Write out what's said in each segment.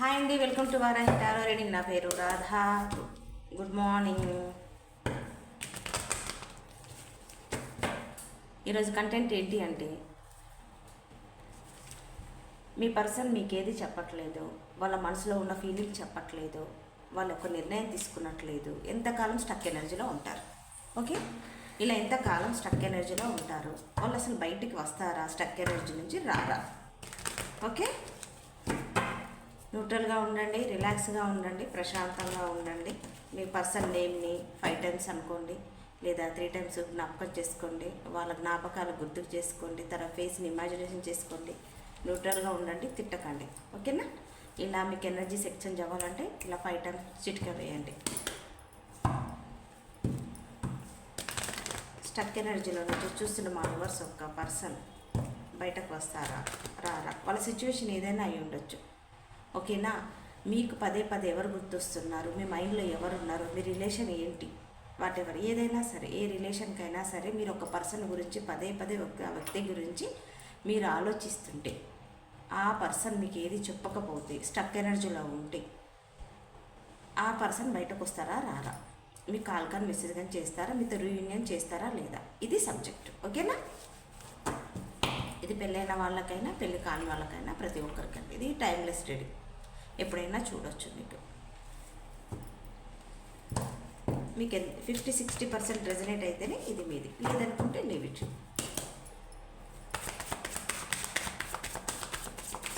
Hi అండి welcome to Varahi tarot reading నా పేరు రాధా. Good morning. ఈరోజు కంటెంట్ ఏంటి అంటే మీ పర్సన్ మీకేది చెప్పట్లేదు వాళ్ళ మనసులో ఉన్న ఫీలింగ్ చెప్పట్లేదు వాళ్ళు ఒక నిర్ణయం తీసుకున్నట్లేదు ఎంతకాలం స్టక్ ఎనర్జీలో ఉంటారు? ఓకే? ఇలా ఎంతకాలం స్టక్ ఎనర్జీలో ఉంటారు? వాళ్ళు అసలు బయటికి వస్తారా స్టక్ ఎనర్జీ నుంచి రారా? ఓకే? న్యూట్రల్గా ఉండండి రిలాక్స్గా ఉండండి ప్రశాంతంగా ఉండండి. మీ పర్సన్ నేమ్ని ఫైవ్ టైమ్స్ అనుకోండి లేదా త్రీ టైమ్స్ జ్ఞాపకం చేసుకోండి వాళ్ళ జ్ఞాపకాలు గుర్తుకు చేసుకోండి తన ఫేస్ని ఇమాజినేషన్ చేసుకోండి. న్యూట్రల్గా ఉండండి తిట్టకండి. ఓకేనా? ఇలా మీకు ఎనర్జీ సెక్షన్ అవ్వాలంటే ఇలా ఫైవ్ టైమ్స్ చిటిక వేయండి. స్టక్ ఎనర్జీలో నుంచి చూస్తున్న మా వర్స్ ఒక పర్సన్ బయటకు వస్తారా రారా? వాళ్ళ సిచ్యువేషన్ ఏదైనా అయి ఉండొచ్చు ఓకేనా? మీకు పదే పదే ఎవరు గుర్తొస్తున్నారు? మీ మైండ్లో ఎవరు ఉన్నారు మీ రిలేషన్ ఏంటి? వాటెవర్? ఏదైనా సరే ఏ రిలేషన్కైనా సరే మీరు ఒక పర్సన్ గురించి పదే పదే ఒక వ్యక్తి గురించి మీరు ఆలోచిస్తుంటే ఆ పర్సన్ మీకు ఏది చెప్పకపోతే స్టక్ ఎనర్జీలో ఉంటే ఆ పర్సన్ బయటకు వస్తారా రారా. మీకు కాల్ కానీ మెసేజ్ కానీ చేస్తారా? మీతో రీయూనియన్ చేస్తారా? లేదా? ఇది సబ్జెక్ట్. ఓకేనా? ఇది పెళ్ళైన వాళ్ళకైనా పెళ్ళి కాని వాళ్ళకైనా ప్రతి ఒక్కరికైనా. ఇది టైమ్లెస్ రెడీ ఎప్పుడైనా చూడొచ్చు మీకు. మీకు ఫిఫ్టీ సిక్స్టీ పర్సెంట్ రెజనేట్ అయితేనే ఇది మీది. లేదనుకుంటే లీవ్ ఇట్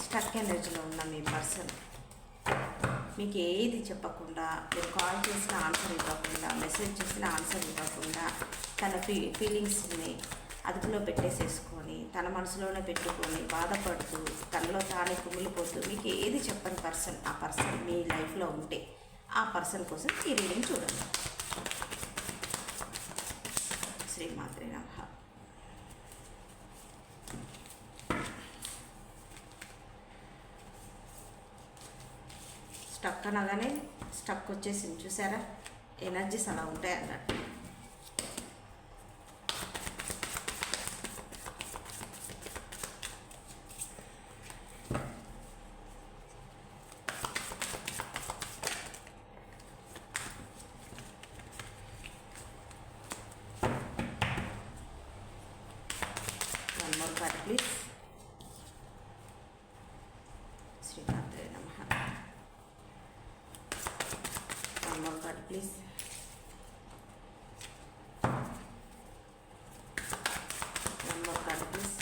స్టక్ ఎనర్జీలో ఉన్న మీ పర్సన్ మీకు ఏది చెప్పకుండా మీరు కాల్ చేసిన ఆన్సర్ ఇవ్వకుండా మెసేజ్ చేసిన ఆన్సర్ ఇవ్వకుండా తన ఫీ ఫీలింగ్స్ని అదుపులో పెట్టేసేసుకోండి. తన మనసులోనే పెట్టుకొని బాధపడుతూ తనలో తానే కుమిలిపోతూ మీకు ఏది చెప్పని పర్సన్ ఆ పర్సన్ మీ లైఫ్లో ఉంటే ఆ పర్సన్ కోసం ఈ రీడింగ్ చూడండి. శ్రీమాత్రి నమ. స్టక్ అనగానే స్టక్ వచ్చేసింది చూసారా? ఎనర్జీస్ అలా ఉంటాయి అన్నట్టు వన్ మోర్ కార్డ్ ప్లీజ్ శ్రీమాత్రే నమ one more card please one more card please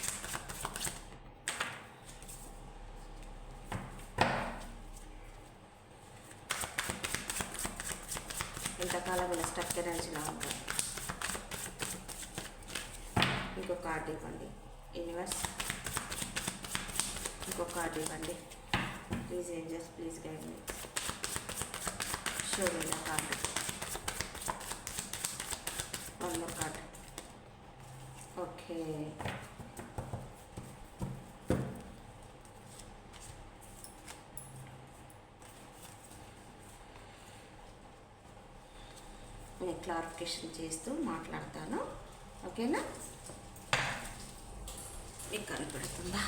ఎంతకాలం ఇలా స్ట్రక్చర్ అంచనా ఉంటుంది ఇంకో కార్డు ఇవ్వండి. యూనివర్స్ ఇంకొక కార్డ్ ఇవ్వండి. Please angels please guide me show me నా card one more card okay నేను క్లారిఫికేషన్ చేస్తూ మాట్లాడతాను. ఓకేనా? మీకు కనపడుతుందా?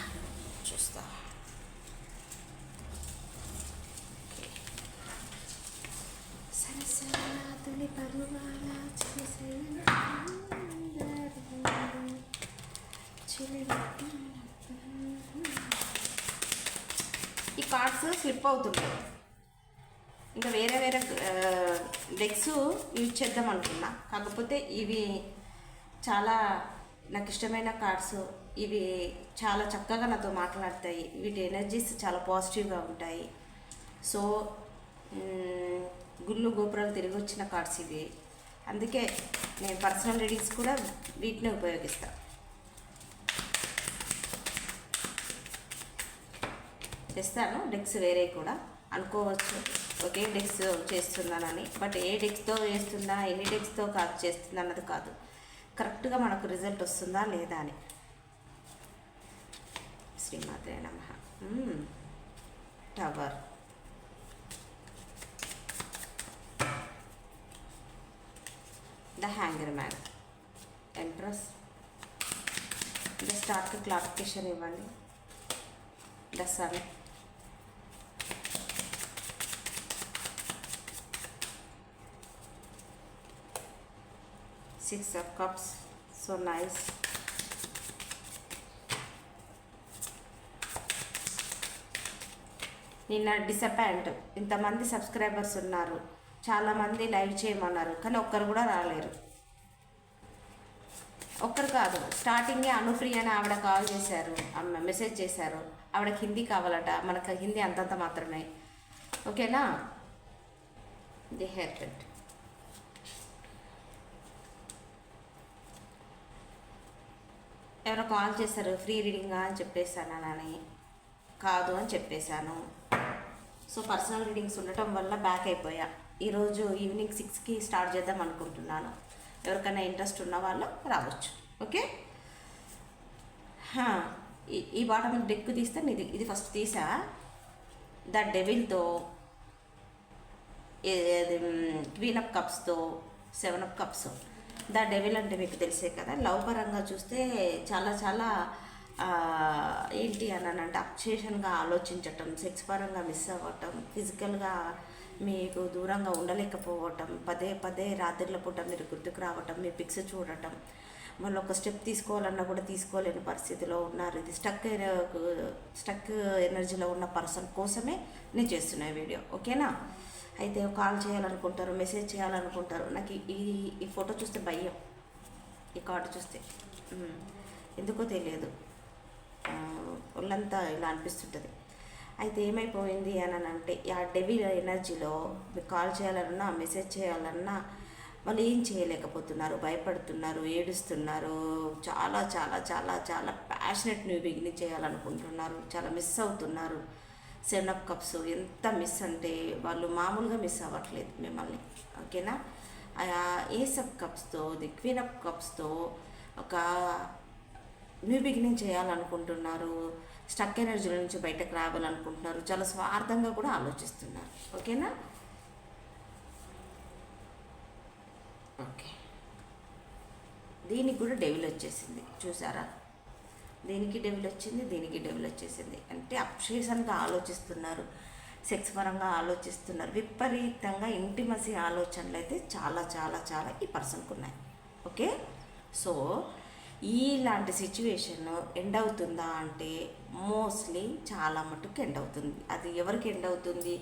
చూస్తా. ఓకే. పరువాల ఈ కార్డ్స్ స్లిప్ అవుతుంటాయి ఇంకా వేరే వేరే డెక్స్ యూజ్ చేద్దాం అనుకున్నా. కాకపోతే ఇవి చాలా నాకు ఇష్టమైన కార్డ్స్ ఇవి చాలా చక్కగా నాతో మాట్లాడతాయి. వీటి ఎనర్జీస్ చాలా పాజిటివ్గా ఉంటాయి. సో గుళ్ళు గోపురాలు తిరిగి వచ్చిన కార్డ్స్ ఇవి. అందుకే నేను పర్సనల్ రీడింగ్స్ కూడా వీటిని ఉపయోగిస్తాను తెస్తాను డెక్స్ వేరే కూడా అనుకోవచ్చు. ఒకే డెక్స్ చేస్తున్నానని. బట్ ఏ డెక్స్తో చేస్తుందా ఎన్ని డెక్స్తో కాదు చేస్తుందా అన్నది కాదు. కరెక్ట్గా మనకు రిజల్ట్ వస్తుందా లేదా అని. శ్రీమాతే నమ. Tower. The hanger man. Entrance the start clarification ఇవ్వండి. The sun. Six of cups so nice నిన్న డిసప్పాయింట్ ఇంతమంది సబ్స్క్రైబర్స్ ఉన్నారు. చాలామంది లైవ్ చేయమన్నారు కానీ ఒక్కరు కూడా రాలేరు. ఒక్కరు కాదు స్టార్టింగే అనుప్రియ అని ఆవిడ కాల్ చేశారు ఆమె మెసేజ్ చేశారు. ఆవిడకి హిందీ కావాలట మనకు హిందీ అంతంత మాత్రమే. ఓకేనా ది హెయిర్ కట్ ఎవరో కాల్ చేశారు ఫ్రీ రీడింగా అని చెప్పేశాను అని కాదు అని చెప్పేశాను. సో పర్సనల్ రీడింగ్స్ ఉండటం వల్ల బ్యాక్ అయిపోయా. ఈరోజు ఈవినింగ్ సిక్స్కి స్టార్ట్ చేద్దాం అనుకుంటున్నాను. ఎవరికైనా ఇంట్రెస్ట్ ఉన్న వాళ్ళు రావచ్చు. ఓకే? ఈ- బాటమ్ డెక్ తీస్తే ఇది ఇది ఫస్ట్ తీసా? ద డెవిల్తో queen of కప్స్తో seven of cups. The devil అంటే మీకు తెలిసే కదా. లవ్ పరంగా చూస్తే చాలా చాలా ఏంటి అని అంటే అప్చేషన్గా ఆలోచించటం సెక్స్ పరంగా మిస్ అవ్వటం ఫిజికల్గా మీకు దూరంగా ఉండలేకపోవటం పదే పదే రాత్రిల పూట మీరు గుర్తుకు రావటం మీ పిక్స్ చూడటం మళ్ళీ ఒక స్టెప్ తీసుకోవాలన్నా కూడా తీసుకోలేని పరిస్థితిలో ఉన్నారు. ఇది స్టక్ స్టక్ ఎనర్జీలో ఉన్న పర్సన్ కోసమే నేను చేస్తున్నా వీడియో. ఓకేనా? అయితే కాల్ చేయాలనుకుంటారు మెసేజ్ చేయాలనుకుంటారు. నాకు ఈ- ఈ ఫోటో చూస్తే భయం. ఈ కార్డు చూస్తే. ఎందుకో తెలియదు. ఒళ్ళంతా ఇలా అనిపిస్తుంటుంది. అయితే ఏమైపోయింది అని అని అంటే ఆ డెవిల్ ఎనర్జీలో మీకు కాల్ చేయాలన్నా మెసేజ్ చేయాలన్నా వాళ్ళు ఏం చేయలేకపోతున్నారు. భయపడుతున్నారు ఏడుస్తున్నారు. చాలా చాలా చాలా చాలా ప్యాషనెట్ న్యూ బిగినింగ్ చేయాలనుకుంటున్నారు. చాలా మిస్ అవుతున్నారు. సెవెన్ అప్ కప్స్ ఎంత మిస్ అంటే వాళ్ళు మామూలుగా మిస్ అవ్వట్లేదు మిమ్మల్ని. ఓకేనా? ఏస్ అప్ కప్స్తో ది క్వీన్ అప్ కప్స్తో ఒక న్యూ బిగినింగ్ చేయాలనుకుంటున్నారు స్టక్ ఎనర్జీల నుంచి బయటకు రావాలనుకుంటున్నారు చాలా స్వార్థంగా కూడా ఆలోచిస్తున్నారు. ఓకేనా? ఓకే. దీనికి కూడా డెవిల్ వచ్చేసింది. చూసారా? దీనికి డెవిల్ వచ్చింది దీనికి డెవిల్ వచ్చేసింది? అంటే అప్షేషన్గా ఆలోచిస్తున్నారు సెక్స్ పరంగా ఆలోచిస్తున్నారు. విపరీతంగా ఇంటిమసీ ఆలోచనలు అయితే చాలా చాలా చాలా ఈ పర్సన్కు ఉన్నాయి. ఓకే? సో ఇలాంటి సిచ్యువేషన్ ఎండ్ అవుతుందా అంటే మోస్ట్లీ చాలా మటుకు ఎండ్ అవుతుంది. అది ఎవరికి ఎండ్ అవుతుంది?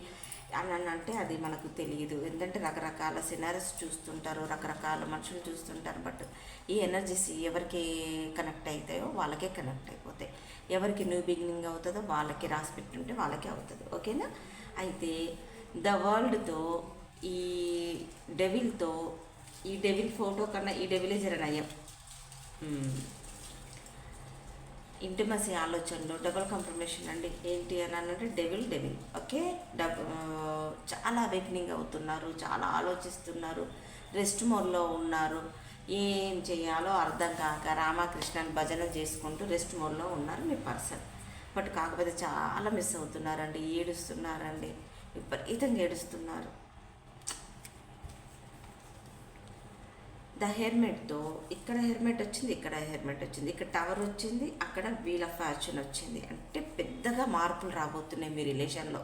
అని అంటే అది మనకు తెలియదు ఎందుకంటే రకరకాల సినారీస్ చూస్తుంటారు రకరకాల మనుషులు చూస్తుంటారు బట్ ఈ ఎనర్జీస్ ఎవరికి కనెక్ట్ అవుతాయో వాళ్ళకే కనెక్ట్ అయిపోతాయి. ఎవరికి న్యూ బిగినింగ్ అవుతుందో వాళ్ళకి రాసి పెట్టుంటే వాళ్ళకే అవుతుంది. ఓకేనా అయితే ద వరల్డ్తో ఈ డెవిల్తో ఈ డెవిల్ ఫోటో కన్నా ఈ డెవిలే జరనయ్యం hmm. ఇంటిమసీ ఆలోచనలు డబుల్ కన్ఫర్మేషన్ అండి. ఏంటి అని అంటే డెవిల్ డెవిల్ ఓకే? డబ్ చాలా అవేకనింగ్ అవుతున్నారు చాలా ఆలోచిస్తున్నారు రెస్ట్ మోడ్లో ఉన్నారు. ఏం చేయాలో అర్థం కాక రామకృష్ణని భజన చేసుకుంటూ రెస్ట్ మోడ్లో ఉన్నారు మీ పర్సన్. బట్ కాకపోతే చాలా మిస్ అవుతున్నారండి ఏడుస్తున్నారండి. విపరీతంగా ఏడుస్తున్నారు. ద హెల్మెట్తో ఇక్కడ హెల్మెట్ వచ్చింది ఇక్కడ హెల్మెట్ వచ్చింది ఇక్కడ టవర్ వచ్చింది అక్కడ వీల్ ఆఫ్ ఫ్యాషన్ వచ్చింది. అంటే పెద్దగా మార్పులు రాబోతున్నాయి మీ రిలేషన్లో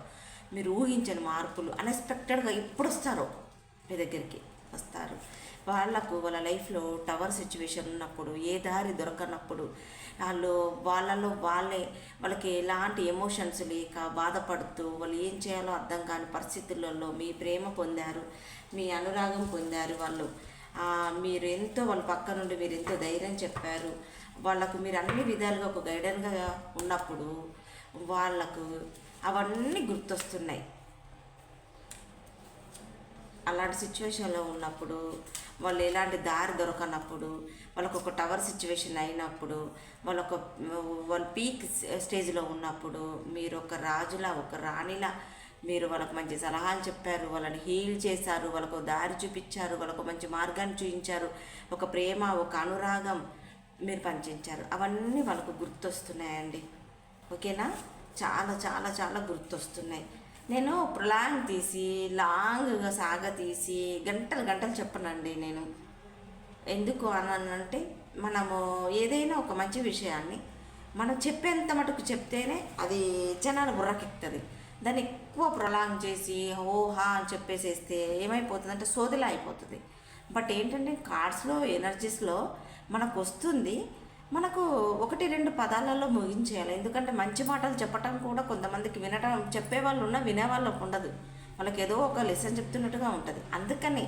మీరు ఊహించని మార్పులు అన్ఎక్స్పెక్టెడ్గా ఎప్పుడు వస్తారో మీ దగ్గరికి వస్తారు. వాళ్ళకు వాళ్ళ లైఫ్లో టవర్ సిచ్యువేషన్ ఉన్నప్పుడు ఏ దారి దొరకనప్పుడు వాళ్ళు వాళ్ళలో వాళ్ళే వాళ్ళకి ఎలాంటి ఎమోషన్స్ లేక బాధపడుతూ వాళ్ళు ఏం చేయాలో అర్థం కాని పరిస్థితులలో మీ ప్రేమ పొందారు మీ అనురాగం పొందారు వాళ్ళు. మీరు ఎంతో వాళ్ళ పక్క నుండి మీరు ఎంతో ధైర్యం చెప్పారు. వాళ్ళకు మీరు అన్ని విధాలుగా ఒక గైడెన్గా ఉన్నప్పుడు వాళ్ళకు అవన్నీ గుర్తొస్తున్నాయి. అలాంటి సిచ్యువేషన్లో ఉన్నప్పుడు వాళ్ళు ఎలాంటి దారి దొరకనప్పుడు వాళ్ళకు ఒక టవర్ సిచ్యువేషన్ అయినప్పుడు వాళ్ళొక వాళ్ళు పీక్ స్టేజ్లో ఉన్నప్పుడు మీరు ఒక రాజులా ఒక రాణిలా మీరు వాళ్ళకు మంచి సలహాలు చెప్పారు వాళ్ళని హీల్ చేశారు వాళ్ళకు దారి చూపించారు వాళ్ళకు మంచి మార్గాన్ని చూపించారు. ఒక ప్రేమ ఒక అనురాగం మీరు పంచించారు అవన్నీ వాళ్ళకు గుర్తొస్తున్నాయండి. ఓకేనా? చాలా చాలా చాలా గుర్తొస్తున్నాయి. నేను ప్రొలాంగ్ తీసి లాంగ్గా సాగ తీసి గంటలు గంటలు చెప్పనండి నేను. ఎందుకు అని అంటే మనము ఏదైనా ఒక మంచి విషయాన్ని మనం చెప్పేంత మటుకు చెప్తేనే అది జనాలు బుర్రకెక్తుంది. దాన్ని ఎక్కువ ప్రొలాంగ్ చేసి ఓహా అని చెప్పేసేస్తే ఏమైపోతుంది అంటే సోదిలా అయిపోతుంది. బట్ ఏంటంటే కార్డ్స్లో ఎనర్జీస్లో మనకు వస్తుంది. మనకు ఒకటి రెండు పదాలలో ముగించేయాలి. ఎందుకంటే మంచి మాటలు చెప్పటం కూడా కొంతమందికి వినటం చెప్పే వాళ్ళు ఉన్నా వినే వాళ్ళకు ఉండదు. వాళ్ళకి ఏదో ఒక లెసన్ చెప్తున్నట్టుగా ఉంటుంది. అందుకని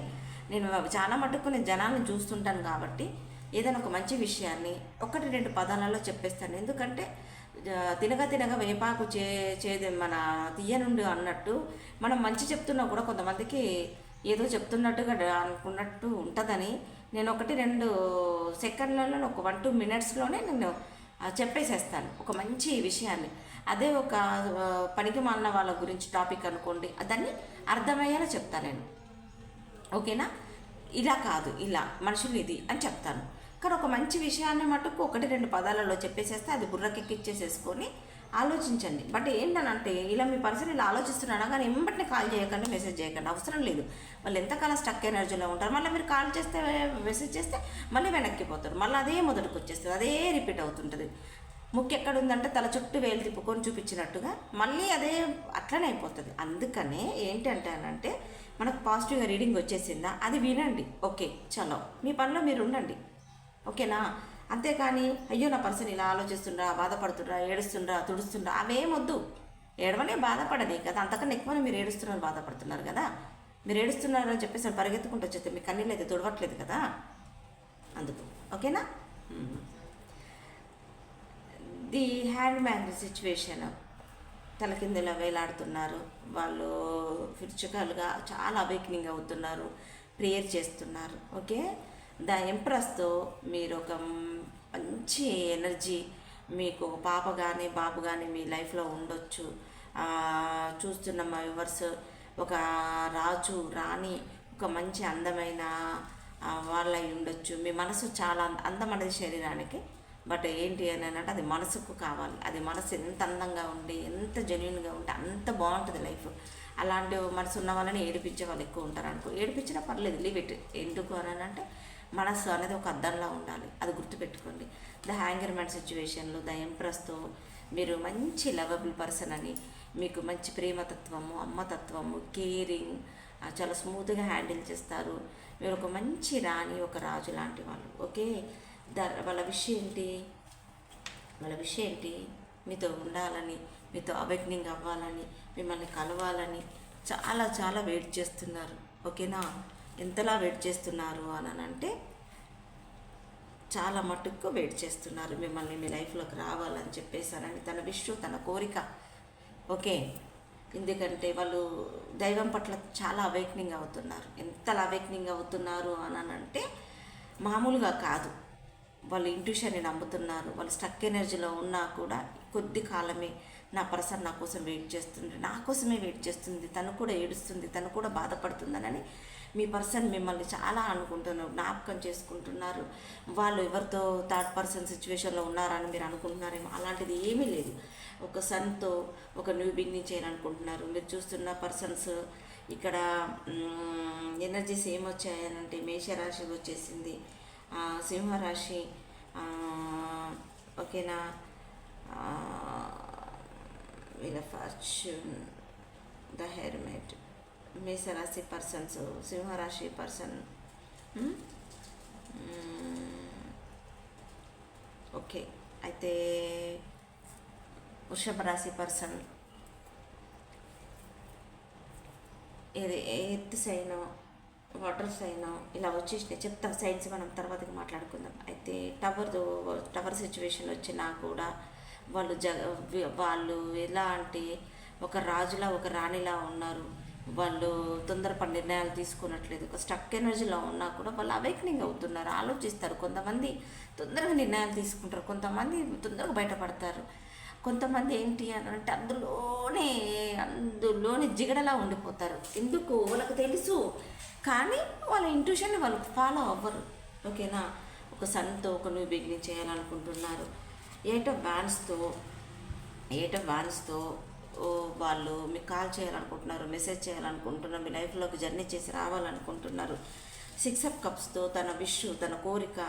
నేను చాలా మటుకు నేను జనాలను చూస్తుంటాను కాబట్టి ఏదైనా ఒక మంచి విషయాన్ని ఒకటి రెండు పదాలలో చెప్పేస్తాను. ఎందుకంటే తినగా తినగా వేపాకు చే చేదే మన తీయనుండు అన్నట్టు మనం మంచి చెప్తున్నా కూడా కొంతమందికి ఏదో చెప్తున్నట్టుగా అనుకున్నట్టు ఉంటుందని నేను ఒకటి రెండు సెకండ్లలో ఒక వన్ టూ మినిట్స్లోనే నేను చెప్పేసేస్తాను ఒక మంచి విషయాన్ని. అదే ఒక పనికి మాలిన వాళ్ళ గురించి టాపిక్ అనుకోండి దాన్ని అర్థమయ్యేలా చెప్తాను నేను. ఓకేనా? ఇలా కాదు ఇలా మనుషులు ఇది అని చెప్తాను. కానీ ఒక మంచి విషయాన్ని మటుకు ఒకటి రెండు పదాలలో చెప్పేసేస్తే అది బుర్రకెక్కిచ్చేసేసుకొని ఆలోచించండి. బట్ ఏంటనంటే ఇలా మీ పర్సన్ ఇలా ఆలోచిస్తున్నారా కానీ ఎంబటిని కాల్ చేయకండి మెసేజ్ చేయకండి. అవసరం లేదు. వాళ్ళు ఎంతకాలం స్టక్ ఎనర్జీలో ఉంటారు? మళ్ళీ మీరు కాల్ చేస్తే మెసేజ్ చేస్తే మళ్ళీ వెనక్కిపోతారు మళ్ళీ అదే మొదటికి వచ్చేస్తుంది. అదే రిపీట్ అవుతుంటుంది. ముక్కు ఎక్కడ ఉందంటే తల చుట్టూ వేలు తిప్పుకొని చూపించినట్టుగా మళ్ళీ అదే అట్లనే అయిపోతుంది. అందుకనే ఏంటంటే అనంటే మనకు పాజిటివ్గా రీడింగ్ వచ్చేసిందా? అది వినండి. ఓకే చలో. మీ పనిలో మీరు ఉండండి. ఓకేనా? అంతేకాని అయ్యో నా పర్సన్ ఇలా ఆలోచిస్తుండ్రా బాధపడుతుండ్రా ఏడుస్తుండ్రా తుడుస్తుండ్రా అవేమొద్దు ఏడవనే బాధపడని కదా? అంతకన్నా ఎక్కువ మీరు ఏడుస్తున్నారు బాధపడుతున్నారు కదా? మీరు ఏడుస్తున్నారు అని చెప్పేసి పరిగెత్తుకుంటూ వచ్చేస్తే మీ కన్నీళ్ళు అయితే తుడవట్లేదు కదా? అందుకు. ఓకేనా? ది హ్యాండ్ మ్యాన్ సిచ్యువేషన్ తలకిందులో వేలాడుతున్నారు. వాళ్ళు ఫిర్చుకల్గా చాలా అవేక్నింగ్ అవుతున్నారు. ప్రేయర్ చేస్తున్నారు. ఓకే? ద ఎంప్రెస్తో మీరు ఒక మంచి ఎనర్జీ మీకు పాప కానీ బాబు కానీ మీ లైఫ్లో ఉండొచ్చు. చూస్తున్న మా వివర్స్ ఒక రాజు రాణి ఒక మంచి అందమైన వాళ్ళై ఉండొచ్చు. మీ మనసు చాలా అంద- అందం అనేది శరీరానికి. బట్ ఏంటి అని అంటే అది మనసుకు కావాలి. అది మనసు ఎంత అందంగా ఉండి ఎంత జెన్యున్గా ఉంటే అంత బాగుంటుంది లైఫ్. అలాంటి మనసు ఉన్న వాళ్ళని ఏడిపించే వాళ్ళు ఎక్కువ ఉంటారు అనుకో. ఏడిపించినా పర్లేదు లీవ్ ఇట్ ఎందుకు అని అంటే మనస్సు అనేది ఒక అద్దంలా ఉండాలి. అది గుర్తుపెట్టుకోండి. ద హ్యాంగర్ మ్యాన్ సిచ్యువేషన్లో ద ఎంప్రెస్తో మీరు మంచి లవబుల్ పర్సన్ అని మీకు మంచి ప్రేమతత్వము అమ్మతత్వము కేరింగ్ చాలా స్మూత్గా హ్యాండిల్ చేస్తారు. మీరు ఒక మంచి రాణి ఒక రాజు లాంటి వాళ్ళు. ఓకే? ద వాళ్ళ విషయం ఏంటి? వాళ్ళ విషయం ఏంటి? మీతో ఉండాలని మీతో అవేక్నింగ్ అవ్వాలని మిమ్మల్ని కలవాలని చాలా చాలా వెయిట్ చేస్తున్నారు. ఓకేనా? ఎంతలా వెయిట్ చేస్తున్నారు అని అంటే చాలా మటుకు వెయిట్ చేస్తున్నారు మిమ్మల్ని మీ లైఫ్లోకి రావాలని చెప్పేసారని తన విషయం తన కోరిక. ఓకే. ఎందుకంటే వాళ్ళు దైవం పట్ల చాలా అవేక్నింగ్ అవుతున్నారు. ఎంతలా అవేక్నింగ్ అవుతున్నారు అని అంటే మామూలుగా కాదు. వాళ్ళు ఇంట్యూషన్ని నమ్ముతున్నారు. వాళ్ళు స్టక్ ఎనర్జీలో ఉన్నా కూడా కొద్ది కాలమే నా పర్సన్ నా కోసం వెయిట్ చేస్తుంది నా కోసమే వెయిట్ చేస్తుంది తను కూడా ఏడుస్తుంది తను కూడా బాధపడుతుందనని మీ పర్సన్ మిమ్మల్ని చాలా అనుకుంటున్నారు జ్ఞాపకం చేసుకుంటున్నారు. వాళ్ళు ఎవరితో థర్డ్ పర్సన్ సిచ్యువేషన్లో ఉన్నారని మీరు అనుకుంటున్నారేమో అలాంటిది ఏమీ లేదు. ఒక సన్తో ఒక న్యూ బిగినింగ్ చేయాలనుకుంటున్నారు మీరు చూస్తున్న పర్సన్స్ ఇక్కడ ఎనర్జీస్ ఏమొచ్చాయనంటే మేషరాశి వచ్చేసింది. సింహరాశి ఓకేనా? వీళ్ళ ఫార్చ్యూన్ ద హెర్మెట్. మేషరాశి పర్సన్స్ సింహరాశి పర్సన్ ఓకే అయితే వృషభ రాశి పర్సన్ ఇది ఎర్త్ సైన్ వాటర్ సైన్ ఇలా వచ్చేసినాయి చెప్తాం సైన్స్ మనం తర్వాతకి మాట్లాడుకుందాం అయితే టవర్ టవర్ సిచ్యువేషన్ వచ్చినా కూడా వాళ్ళు జ వాళ్ళు ఎలా అంటే ఒక రాజులా ఒక రాణిలా ఉన్నారు వాళ్ళు తొందరపడి నిర్ణయాలు తీసుకున్నట్లేదు. ఒక స్టక్ ఎనర్జీలో ఉన్నా కూడా వాళ్ళు అవేకనింగ్ అవుతున్నారు. ఆలోచిస్తారు. కొంతమంది తొందరగా నిర్ణయాలు తీసుకుంటారు. కొంతమంది తొందరగా బయటపడతారు. కొంతమంది ఏంటి అని అంటే అందులోనే అందులోనే జిగడలా ఉండిపోతారు. ఎందుకు? వాళ్ళకు తెలుసు. కానీ వాళ్ళ ఇంట్యూషన్ని వాళ్ళు ఫాలో అవ్వరు. ఓకేనా? ఒక సన్తో ఒక న్యూ బిగినింగ్ చేయాలనుకుంటున్నారు. ఏటో బ్యాన్స్తో ఏటో బ్యాన్స్తో వాళ్ళు మీకు కాల్ చేయాలనుకుంటున్నారు మెసేజ్ చేయాలనుకుంటున్నారు మీ లైఫ్లోకి జర్నీ చేసి రావాలనుకుంటున్నారు. సిక్స్ అప్ కప్స్తో తన విష్ తన కోరిక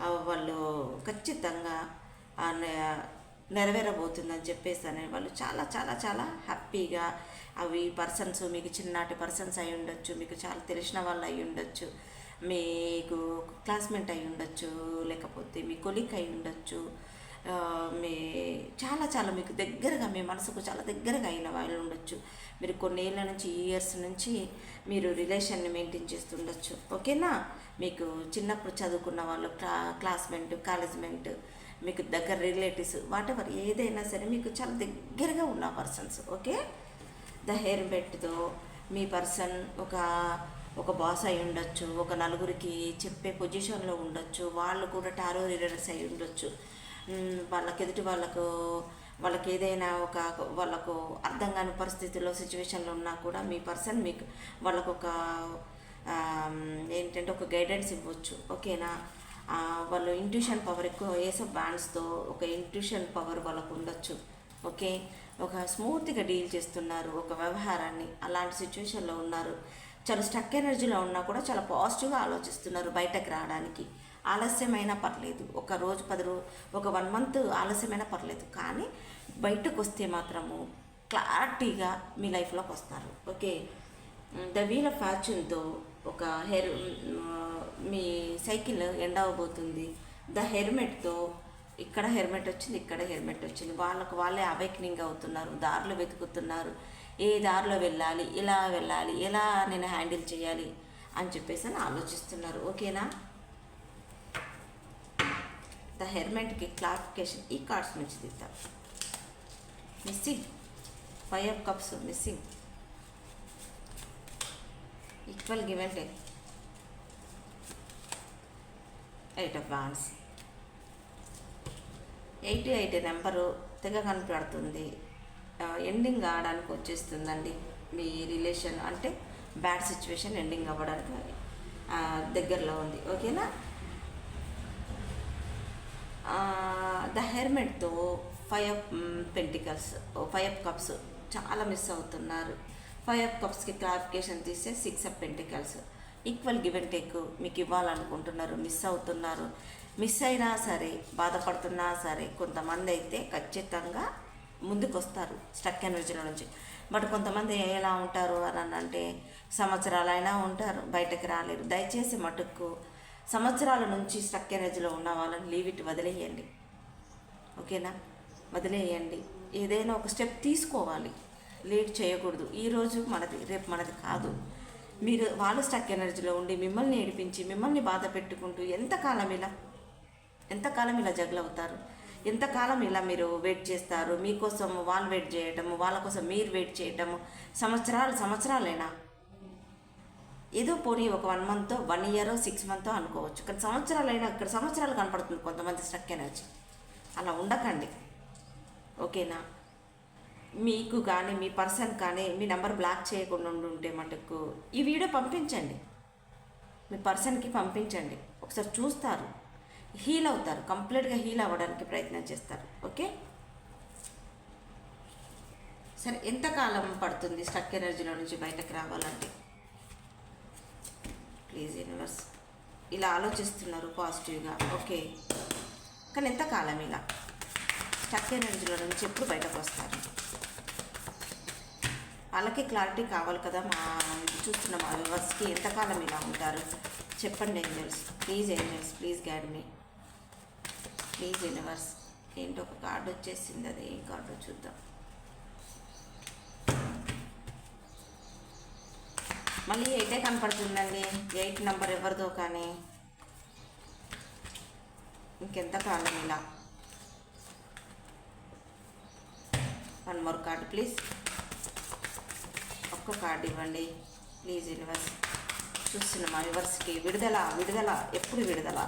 వాళ్ళు ఖచ్చితంగా నెరవేరబోతుందని చెప్పేసి అని వాళ్ళు చాలా చాలా చాలా హ్యాపీగా అవి పర్సన్స్ మీకు చిన్ననాటి పర్సన్స్ అయి ఉండొచ్చు మీకు చాలా తెలిసిన వాళ్ళు అయి ఉండొచ్చు మీకు క్లాస్మేట్ అయి ఉండొచ్చు లేకపోతే మీ కొలిక్ అయి ఉండొచ్చు మీ చాలా చాలా మీకు దగ్గరగా మీ మనసుకు చాలా దగ్గరగా అయిన వాళ్ళు ఉండొచ్చు. మీరు కొన్నేళ్ళ నుంచి ఇయర్స్ నుంచి మీరు రిలేషన్ని మెయింటైన్ చేస్తుండొచ్చు. ఓకేనా? మీకు చిన్నప్పుడు చదువుకున్న వాళ్ళు క్లా క్లాస్మేట్ కాలేజ్మెంట్ మీకు దగ్గర రిలేటివ్స్ వాటెవర్ ఏదైనా సరే మీకు చాలా దగ్గరగా ఉన్న పర్సన్స్ ఓకే? ద హెయిర్ బెట్తో మీ పర్సన్ ఒక ఒక బాస్ అయి ఉండొచ్చు ఒక నలుగురికి చెప్పే పొజిషన్లో ఉండొచ్చు వాళ్ళు కూడా టారో రీడర్స్ అయి ఉండొచ్చు. వాళ్ళకి ఎదుటి వాళ్ళకు వాళ్ళకి ఏదైనా ఒక వాళ్ళకు అర్థం కాని పరిస్థితుల్లో సిచ్యువేషన్లో ఉన్నా కూడా మీ పర్సన్ మీకు వాళ్ళకు ఒక ఏంటంటే ఒక గైడెన్స్ ఇవ్వచ్చు. ఓకేనా? వాళ్ళు ఇంట్యూషన్ పవర్ ఎక్కువ వేసే బ్యాండ్స్తో ఒక ఇంట్యూషన్ పవర్ వాళ్ళకు ఉండొచ్చు. ఓకే? ఒక స్మూత్గా డీల్ చేస్తున్నారు ఒక వ్యవహారాన్ని అలాంటి సిచ్యువేషన్లో ఉన్నారు. చాలా స్టక్ ఎనర్జీలో ఉన్నా కూడా చాలా పాజిటివ్గా ఆలోచిస్తున్నారు బయటకు రావడానికి. ఆలస్యమైనా పర్లేదు. ఒక రోజు పది రోజు ఒక వన్ మంత్ ఆలస్యమైనా పర్లేదు. కానీ బయటకు వస్తే మాత్రము క్లారిటీగా మీ లైఫ్లోకి వస్తారు. ఓకే? ద వీల్ ఆఫ్ ఫార్చ్యూన్తో ఒక హెర్ మీ సైకిల్ ఎండ్ అవ్వబోతుంది. ద హెల్మెట్తో ఇక్కడ హెల్మెట్ వచ్చింది ఇక్కడ హెల్మెట్ వచ్చింది. వాళ్ళకు వాళ్ళే అవేకనింగ్ అవుతున్నారు దారిలో వెతుకుతున్నారు. ఏ దారిలో వెళ్ళాలి ఎలా వెళ్ళాలి ఎలా నేను హ్యాండిల్ చేయాలి అని చెప్పేసి అని ఆలోచిస్తున్నారు. ఓకేనా? ద హెల్మెట్కి క్లారిఫికేషన్ ఈ కార్డ్స్ నుంచి తీద్దాం missing five of cups missing equal give and take eight of wands eight eight number తెగ కనపడుతుంది. ఎండింగ్ కావడానికి వచ్చేస్తుందండి మీ రిలేషన్ అంటే బ్యాడ్ సిచ్యువేషన్ ఎండింగ్ అవ్వడానికి దగ్గరలో ఉంది. ఓకేనా the హెర్మెట్తో five of pentacles five of cups చాలా మిస్ అవుతున్నారు. ఫైవ్ అప్ కప్స్కి క్లారిఫికేషన్ తీస్తే six of pentacles equal give and take మీకు ఇవ్వాలనుకుంటున్నారు మిస్ అవుతున్నారు. మిస్ అయినా సరే బాధపడుతున్నా సరే కొంతమంది అయితే ఖచ్చితంగా ముందుకు వస్తారు స్టక్ ఎనర్జీలో నుంచి. బట్ కొంతమంది ఎలా ఉంటారు అని అంటే సంవత్సరాలైనా ఉంటారు బయటకు రాలేరు. దయచేసి మటుకు సంవత్సరాల నుంచి స్టక్ ఎనర్జీలో ఉన్న వాళ్ళని లీవ్ ఇట్ వదిలేయండి. ఓకేనా? వదిలేయండి. ఏదైనా ఒక స్టెప్ తీసుకోవాలి. లేట్ చేయకూడదు. ఈరోజు మనది రేపు మనది కాదు. మీరు వాళ్ళు స్టక్ ఎనర్జీలో ఉండి మిమ్మల్ని ఏడిపించి మిమ్మల్ని బాధ పెట్టుకుంటూ ఎంతకాలం ఇలా ఎంతకాలం ఇలా జగలవుతారు ఎంతకాలం ఇలా మీరు వెయిట్ చేస్తారు? మీకోసం వాళ్ళు వెయిట్ చేయటము వాళ్ళ కోసం మీరు వెయిట్ చేయటము సంవత్సరాలు సంవత్సరాలైనా? ఏదో పోనీ ఒక one month one year six month అనుకోవచ్చు. కానీ సంవత్సరాలైనా ఇక్కడ సంవత్సరాలు కనపడుతుంది కొంతమంది స్టక్ ఎనర్జీ అలా ఉండకండి. ఓకేనా? మీకు కానీ మీ పర్సన్ కానీ మీ నెంబర్ బ్లాక్ చేయకుండా ఉంటే మటుకు ఈ వీడియో పంపించండి. మీ పర్సన్కి పంపించండి. ఒకసారి చూస్తారు. హీల్ అవుతారు. కంప్లీట్గా హీల్ అవ్వడానికి ప్రయత్నం చేస్తారు. ఓకే? సరే ఎంతకాలం పడుతుంది స్టక్ ఎనర్జీలో నుంచి బయటకు రావాలంటే? ప్లీజ్ యూనివర్స్ ఇలా ఆలోచిస్తున్నారు పాజిటివ్గా ఓకే కానీ ఎంతకాలం ఇలా? స్టక్ ఎనర్జీలో నుంచి ఎప్పుడు బయటకు వస్తారు? వాళ్ళకి క్లారిటీ కావాలి కదా మా ఇది చూస్తున్న మా వ్యూవర్స్కి ఎంతకాలం ఇలా ఉంటారు? చెప్పండి angels please angels please guide me please universe ఏంటో ఒక కార్డు వచ్చేసింది అది ఏం కార్డు చూద్దాం. మళ్ళీ ఎయిటే కనపడుతుందండి. ఎయిట్ నెంబర్ ఎవరిదో కానీ. ఇంకెంత కాలం ఇలా. One more card please. ఒక్క కార్డు ఇవ్వండి. Please universe. చూస్తున్న మా యూనివర్స్కి విడుదల విడుదల ఎప్పుడు విడుదల?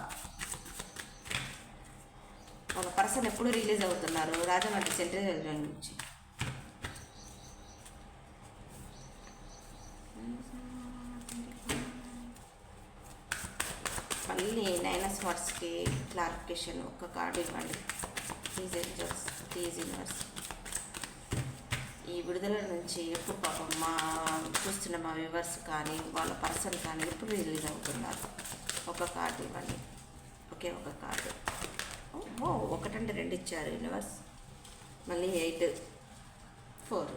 ఒక పర్సన్ ఎప్పుడు రిలీజ్ అవుతున్నారు? రాజమండ్రి సెంట్రల్ రైల్వే నుంచి మళ్ళీ నైనస్ వర్డ్స్కి క్లారిఫికేషన్ ఒక్క కార్డు ఇవ్వండి. ప్లీజ్ ఎగ్జామ్స్ ప్లీజ్ యూనివర్స్ ఈ విడుదల నుంచి ఎప్పుడు పాపం మా చూస్తున్న మా వ్యూవర్స్ కానీ వాళ్ళ పర్సన్ కానీ ఎప్పుడు రిలీజ్ అవుతున్నారు? ఒక కార్డు ఇవ్వండి. ఒకే ఒక కార్డు. ఓ ఒకటంటే రెండు ఇచ్చారు యూనివర్స్. మళ్ళీ ఎయిట్ ఫోర్.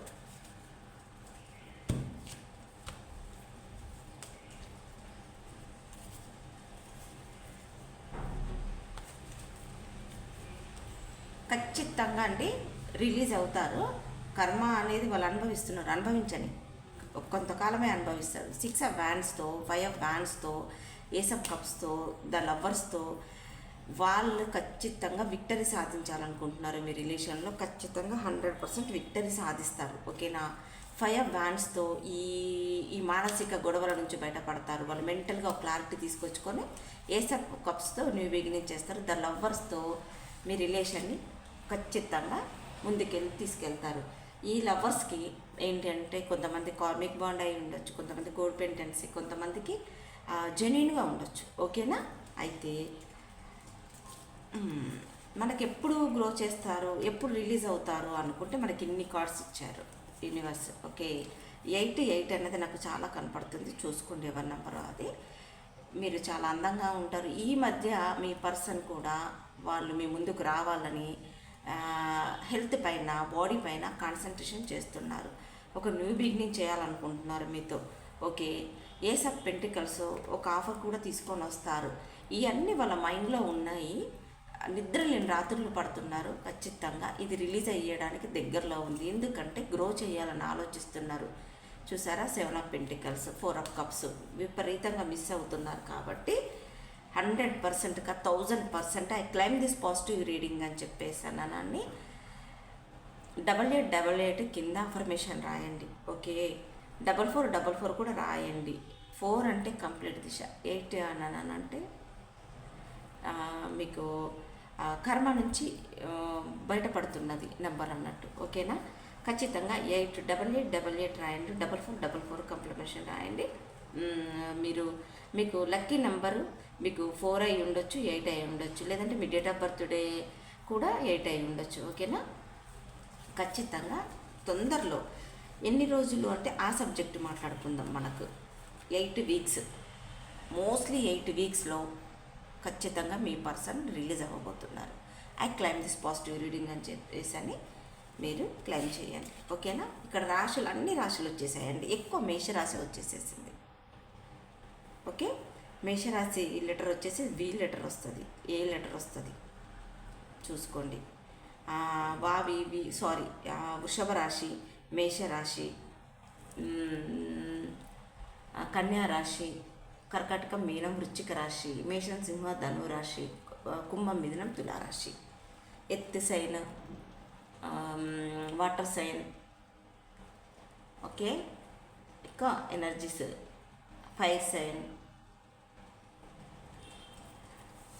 ఖచ్చితంగా అండి రిలీజ్ అవుతారు. కర్మ అనేది వాళ్ళు అనుభవిస్తున్నారు. అనుభవించని కొంతకాలమే అనుభవిస్తారు. సిక్స్ ఆఫ్ వ్యాన్స్తో ఫైవ్ ఆఫ్ వ్యాన్స్తో ఏస్ ఆఫ్ కప్స్తో ద లవర్స్తో వాళ్ళు ఖచ్చితంగా విక్టరీ సాధించాలనుకుంటున్నారు. మీ రిలేషన్లో ఖచ్చితంగా హండ్రెడ్ పర్సెంట్ విక్టరీ సాధిస్తారు. ఓకేనా ఫైవ్ ఆఫ్ వ్యాన్స్తో ఈ ఈ మానసిక గొడవల నుంచి బయటపడతారు. వాళ్ళు మెంటల్గా ఒక క్లారిటీ తీసుకొచ్చుకొని ఏసప్ కప్స్తో న్యూ బిగినింగ్ చేస్తారు ద లవర్స్తో మీ రిలేషన్ని ఖచ్చితంగా ముందుకెళ్ళి తీసుకెళ్తారు. ఈ లవర్స్కి ఏంటంటే కొంతమంది కార్మిక్ బాండ్ అయి ఉండొచ్చు కొంతమంది గోల్డ్ పెంటెన్సీ కొంతమందికి జెన్యున్గా ఉండొచ్చు. ఓకేనా? అయితే మనకి ఎప్పుడు గ్రో చేస్తారు ఎప్పుడు రిలీజ్ అవుతారు అనుకుంటే మనకి ఇన్ని కార్డ్స్ ఇచ్చారు యూనివర్స్. ఓకే ఎయిట్ ఎయిట్ అనేది నాకు చాలా కనపడుతుంది. చూసుకోండి ఎవరి నెంబరు అది. మీరు చాలా అందంగా ఉంటారు. ఈ మధ్య మీ పర్సన్ కూడా వాళ్ళు మీ ముందుకు రావాలని హెల్త్ పైన బాడీ పైన కాన్సన్ట్రేషన్ చేస్తున్నారు. ఒక న్యూ బిగినింగ్ చేయాలనుకుంటున్నారు మీతో. ఓకే. ఏ సబ్ పెంటికల్స్ ఒక ఆఫర్ కూడా తీసుకొని వస్తారు. ఇవన్నీ వాళ్ళ మైండ్లో ఉన్నాయి. నిద్ర లేని రాత్రులు పడుతున్నారు ఖచ్చితంగా. ఇది రిలీజ్ అయ్యడానికి దగ్గరలో ఉంది. ఎందుకంటే గ్రో చేయాలని ఆలోచిస్తున్నారు. చూసారా? Seven of pentacles four of cups విపరీతంగా మిస్ అవుతున్నారు కాబట్టి హండ్రెడ్ పర్సెంట్గా thousand percent I claim this positive reading అని చెప్పేసి చెప్పేసానని డబల్ ఎయిట్ డబల్ ఎయిట్ కింద అఫర్మేషన్ రాయండి okay? Double four double four కూడా రాయండి. ఫోర్ అంటే కంప్లీట్ దిశ. ఎయిట్ అన్నానంటే మీకు కర్మ నుంచి బయటపడుతున్నది నెంబర్ అన్నట్టు ఓకేనా? ఖచ్చితంగా eight double eight double eight రాయండి డబల్ ఫోర్ డబల్ ఫోర్ కంప్లిమేషన్ రాయండి. మీరు మీకు లక్కీ నెంబరు మీకు ఫోర్ అయి ఉండొచ్చు ఎయిట్ అయి ఉండొచ్చు లేదంటే మీ డేట్ ఆఫ్ బర్త్డే కూడా ఎయిట్ అయి ఉండొచ్చు ఓకేనా? ఖచ్చితంగా తొందరలో. ఎన్ని రోజులు అంటే ఆ సబ్జెక్ట్ మాట్లాడుకుందాం మనకు. Eight weeks. మోస్ట్లీ ఎయిట్ వీక్స్లో ఖచ్చితంగా మీ person release అవ్వబోతున్నారు. I claim this positive reading అని చెప్పేసి అని మీరు క్లైమ్ చేయండి ఓకేనా? ఇక్కడ రాశులు అన్ని రాశులు వచ్చేసాయండి. ఎక్కువ మేషరాశి వచ్చేసేసింది. ఓకే? మేషరాశి లెటర్ వచ్చేసి వి లెటర్ వస్తుంది ఏ లెటర్ వస్తుంది? చూసుకోండి. వావి వి సారీ వృషభ రాశి మేషరాశి మ్మ్, కన్యా రాశి కర్కాటక మీనం వృచ్చిక రాశి మేషం సింహ ధను రాశి కుంభం మిథునం తులారాశి. Earth sign water sign okay? ఇంకా energies fire sign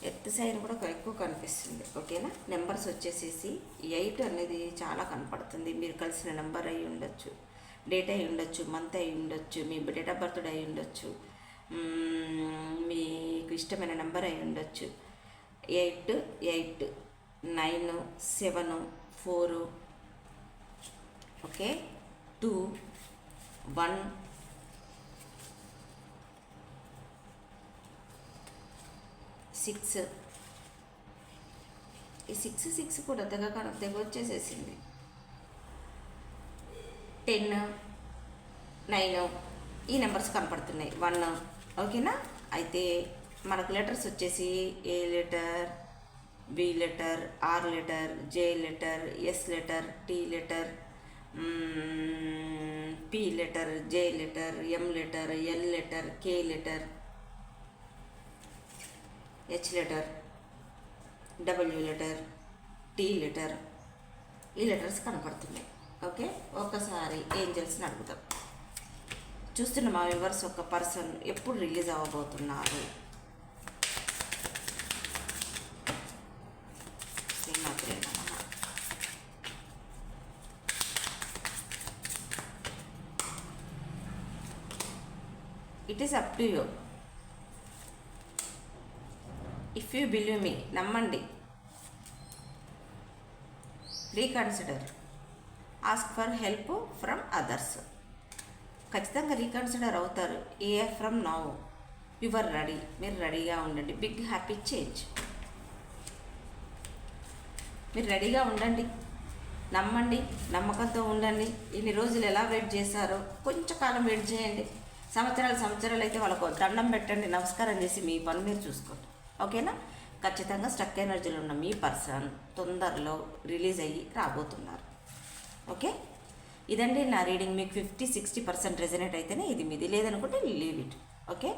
earth sign కూడా ఎక్కువ కనిపిస్తుంది ఓకేనా? నెంబర్స్ వచ్చేసేసి ఎయిట్ అనేది చాలా కనపడుతుంది. మీరు కలిసిన నెంబర్ అయి ఉండొచ్చు డేట్ అయి ఉండొచ్చు మంత్ అయి ఉండొచ్చు మీ డేట్ ఆఫ్ బర్త్ అయి ఉండొచ్చు మీకు ఇష్టమైన నెంబర్ అయి ఉండొచ్చు. Eight eight nine seven four okay? Two one six. ఈ సిక్స్ సిక్స్ కూడా తెగ కన- తెగ వచ్చేసేసింది టెన్ నైన్ ఈ నెంబర్స్ కనపడుతున్నాయి. వన్ ఓకేనా? అయితే మనకు లెటర్స్ వచ్చేసి A letter B letter R letter J letter S letter T letter P letter J letter M letter L letter K letter H letter W letter T letter ఈ letters కనపడుతున్నాయి. Okay ఒకసారి ఏంజల్స్ని అడుగుతాం చూస్తున్న మా viewers ఒక person ఎప్పుడు release అవ్వబోతున్నారు? It is up to you if you believe me నమ్మండి. Reconsider ask for help from others ఖచ్చితంగా రీకన్సిడర్ అవుతారు. A from now your ready మీరు రెడీగా ఉండండి. బిగ్ హ్యాపీ చేంజ్ మీరు రెడీగా ఉండండి. నమ్మండి. నమ్మకంతో ఉండండి. ఇన్ని రోజులు ఎలా వెయిట్ చేశారో కొంచెం కాలం వెయిట్ చేయండి. సంవత్సరాలు సంవత్సరాలు అయితే వాళ్ళకు దండం పెట్టండి. నమస్కారం చేసి మీ పని మీరు చూసుకోండి. ఓకేనా? ఖచ్చితంగా స్టక్ ఎనర్జీలో ఉన్న మీ పర్సన్ తొందరలో రిలీజ్ అయ్యి రాబోతున్నారు. ఓకే? ఇదండి నా రీడింగ్. మీకు ఫిఫ్టీ సిక్స్టీ పర్సెంట్ రెజనేట్ అయితేనే ఇది మీది. లేదనుకుంటే లీవ్ ఇట్. ఓకే?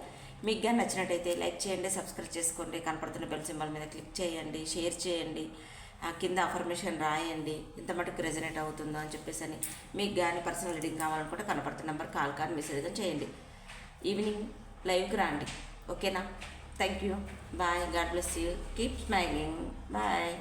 మీకు కానీ నచ్చినట్టయితే లైక్ చేయండి సబ్స్క్రైబ్ చేసుకోండి కనపడుతున్న బెల్ సింబల్ మీద క్లిక్ చేయండి షేర్ చేయండి కింద అఫర్మేషన్ రాయండి. ఇంత మటుకు రెజనేట్ అవుతుందో అని చెప్పేసి అని మీకు కానీ పర్సనల్ రీడింగ్ కావాలనుకుంటే కనపడుతున్న నెంబర్ కాల్ కానీ మెసేజ్ కానీ చేయండి. ఈవినింగ్ లైవ్కి రండి. ఓకేనా? Thank you. Bye. God bless you. Keep smiling. Bye.